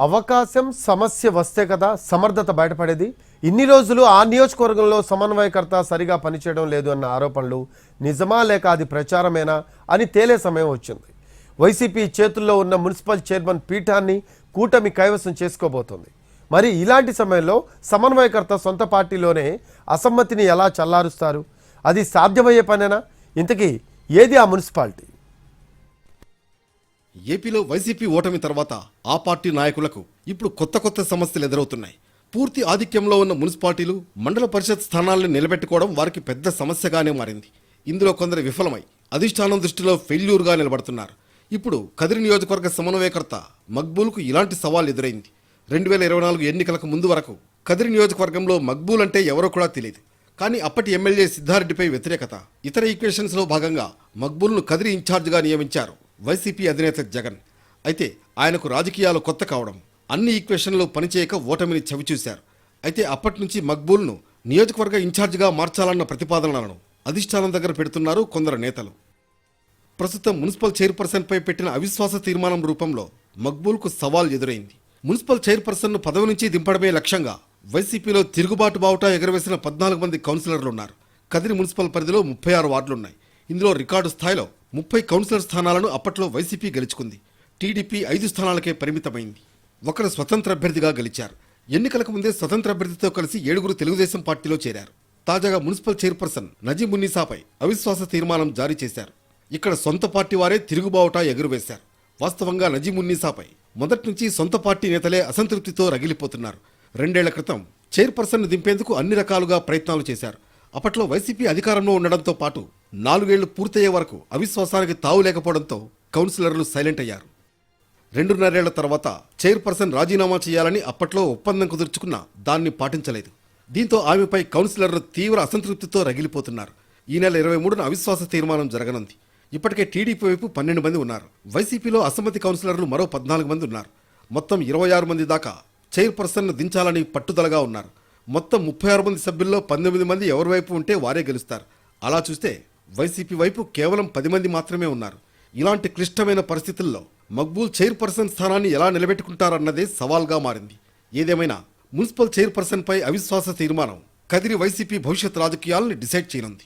అవకాశం సమస్య వస్తే కదా సమర్థత బయటపడేది. ఇన్ని రోజులు ఆ నియోజకవర్గంలో సమన్వయకర్త సరిగా పనిచేయడం లేదు అన్న ఆరోపణలు నిజమా లేక అది ప్రచారమేనా అని తేలే సమయం వచ్చింది. వైసీపీ చేతుల్లో ఉన్న మున్సిపల్ చైర్మన్ పీఠాన్ని కూటమి కైవసం చేసుకోబోతోంది. మరి ఇలాంటి సమయంలో సమన్వయకర్త సొంత పార్టీలోనే అసమ్మతిని ఎలా చల్లారుస్తారు? అది సాధ్యమయ్యే పనేనా? ఇంతకీ ఏది ఆ మున్సిపాలిటీ? ఏపీలో వైసీపీ ఓటమి తర్వాత ఆ పార్టీ నాయకులకు ఇప్పుడు కొత్త కొత్త సమస్యలు ఎదురవుతున్నాయి. పూర్తి ఆధిక్యంలో ఉన్న మున్సిపాలిటీలు మండల పరిషత్ స్థానాలను నిలబెట్టుకోవడం వారికి పెద్ద సమస్యగానే మారింది. ఇందులో కొందరు విఫలమై అధిష్టానం దృష్టిలో ఫెయిల్యూర్గా నిలబడుతున్నారు. ఇప్పుడు కదిరి నియోజకవర్గ సమన్వయకర్త మక్బూల్కు ఇలాంటి సవాల్ ఎదురైంది. రెండు వేల ఇరవై నాలుగు ఎన్నికలకు ముందు వరకు కదిరి నియోజకవర్గంలో మక్బూల్ అంటే ఎవరో కూడా తెలియదు. కానీ అప్పటి ఎమ్మెల్యే సిద్ధారెడ్డిపై వ్యతిరేకత. ఇతర ఈక్వేషన్స్లో భాగంగా మక్బూల్ను కదిరి ఇన్ఛార్జ్గా నియమించారు. వైసీపీ అధినేత జగన్. అయితే ఆయనకు రాజకీయాలు కొత్త కావడం అన్ని ఈక్వేషన్లు పనిచేయక ఓటమిని చవిచూశారు అయితే అప్పటి నుంచి మక్బూల్ను నియోజకవర్గ ఇన్ఛార్జిగా మార్చాలన్న ప్రతిపాదనలను అధిష్టానం దగ్గర పెడుతున్నారు కొందరు నేతలు. ప్రస్తుతం మున్సిపల్ చైర్పర్సన్పై పెట్టిన అవిశ్వాస తీర్మానం రూపంలో మక్బూల్కు సవాల్ ఎదురైంది. మున్సిపల్ చైర్పర్సన్ను పదవి నుంచి దింపడమే లక్ష్యంగా వైసీపీలో తిరుగుబాటు బావుట ఎగరవేసిన పద్నాలుగు మంది కౌన్సిలర్లు ఉన్నారు. కదిరి మున్సిపల్ పరిధిలో ముప్పై ఆరు వార్డులున్నాయి. ఇందులో రికార్డు స్థాయిలో ముప్పై కౌన్సిలర్ స్థానాలను అప్పట్లో వైసీపీ గెలుచుకుంది. టీడీపీ ఐదు స్థానాలకే పరిమితమైంది. ఒకరు స్వతంత్ర అభ్యర్థిగా గెలిచారు. ఎన్నికలకు ముందే స్వతంత్ర అభ్యర్థితో కలిసి ఏడుగురు తెలుగుదేశం పార్టీలో చేరారు. తాజాగా మున్సిపల్ చైర్పర్సన్ నజీమున్నీసాపై అవిశ్వాస తీర్మానం జారీ చేశారు. ఇక్కడ సొంత పార్టీ వారే తిరుగుబావుటా ఎగురువేశారు. వాస్తవంగా నజీమున్నీసాపై మొదటి నుంచి సొంత పార్టీ నేతలే అసంతృప్తితో రగిలిపోతున్నారు. రెండేళ్ళ క్రితం చైర్పర్సన్ దింపేందుకు అన్ని రకాలుగా ప్రయత్నాలు చేశారు. అప్పట్లో వైసీపీ అధికారంలో ఉండడంతో పాటు నాలుగేళ్ళు పూర్తయ్యే వరకు అవిశ్వాసానికి తావు లేకపోవడంతో కౌన్సిలర్లు సైలెంట్ అయ్యారు. రెండున్నరేళ్ళ తర్వాత చైర్పర్సన్ రాజీనామా చేయాలని అప్పట్లో ఒప్పందం కుదుర్చుకున్నా దాన్ని పాటించలేదు. దీంతో ఆమెపై కౌన్సిలర్లు తీవ్ర అసంతృప్తితో రగిలిపోతున్నారు. ఈ నెల ఇరవై మూడున అవిశ్వాస తీర్మానం జరగనుంది. ఇప్పటికే టీడీపీ వైపు పన్నెండు మంది ఉన్నారు. వైసీపీలో అసమ్మతి కౌన్సిలర్లు మరో పద్నాలుగు మంది ఉన్నారు. మొత్తం ఇరవై ఆరు మంది దాకా చైర్పర్సన్ను దించాలని పట్టుదలగా ఉన్నారు. మొత్తం ముప్పై ఆరు మంది సభ్యుల్లో పంతొమ్మిది మంది ఎవరి వైపు ఉంటే వారే గెలుస్తారు. అలా చూస్తే వైసీపీ వైపు కేవలం పది మంది మాత్రమే ఉన్నారు. ఇలాంటి క్లిష్టమైన పరిస్థితుల్లో మక్బూల్ చైర్పర్సన్ స్థానాన్ని ఎలా నిలబెట్టుకుంటారన్నదే సవాల్గా మారింది. ఏదేమైనా మున్సిపల్ చైర్పర్సన్పై అవిశ్వాస తీర్మానం. కదిరి వైసీపీ భవిష్యత్ రాజకీయాలను డిసైడ్ చేయనుంది.